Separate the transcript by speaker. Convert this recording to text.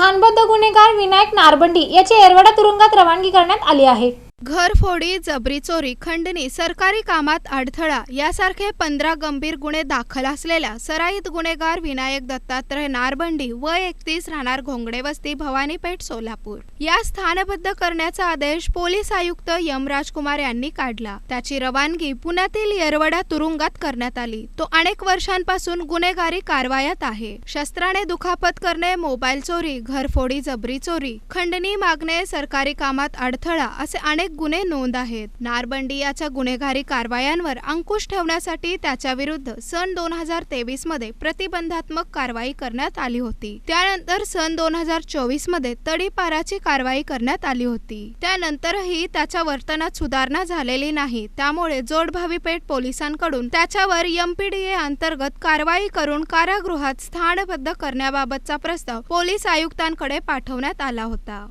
Speaker 1: स्थानबद्ध गुन्हेगार विनायक नारबंडी याची येरवडा तुरुंगात रवानगी करण्यात आली आहे.
Speaker 2: घरफोडी जबरी चोरी खंडणी सरकारी कामात अडथळा यासारखे पंधरा गंभीर गुन्हे दाखल असलेल्या सराईत गुन्हेगार विनायक दत्तात्रय नारबंडी व एकतीस राहणार घोंगडे वस्ती भवानीपेठ सोलापूर. या स्थानबद्ध करण्याचा आदेश पोलीस आयुक्त यम राजकुमार यांनी काढला. त्याची रवानगी पुण्यातील येरवडा तुरुंगात करण्यात आली. तो अनेक वर्षांपासून गुन्हेगारी कारवायात आहे. शस्त्राने दुखापत करणे मोबाईल चोरी घरफोडी जबरी चोरी खंडणी मागणे सरकारी कामात अडथळा असे अनेक गुन्हे नोंद आहेत. नारबंडी याच्या गुन्हेगारी कारवायांवर अंकुश ठेवण्यासाठी त्याच्या विरुद्ध सन दोन हजार तेवीसमध्ये प्रतिबंधात्मक कारवाई करण्यात आली होती. त्यानंतर सन दोन हजार चोवीसमध्ये तडीपाराची कारवाई करण्यात आली होती. त्यानंतरही त्याच्या वर्तनात सुधारणा झालेली नाही. त्यामुळे जोडभावीपेठ पोलिसांकडून त्याच्यावर एमपीडीए अंतर्गत कारवाई करून कारागृहात स्थानबद्ध करण्याबाबतचा प्रस्ताव पोलीस आयुक्तांकडे पाठवण्यात आला होता.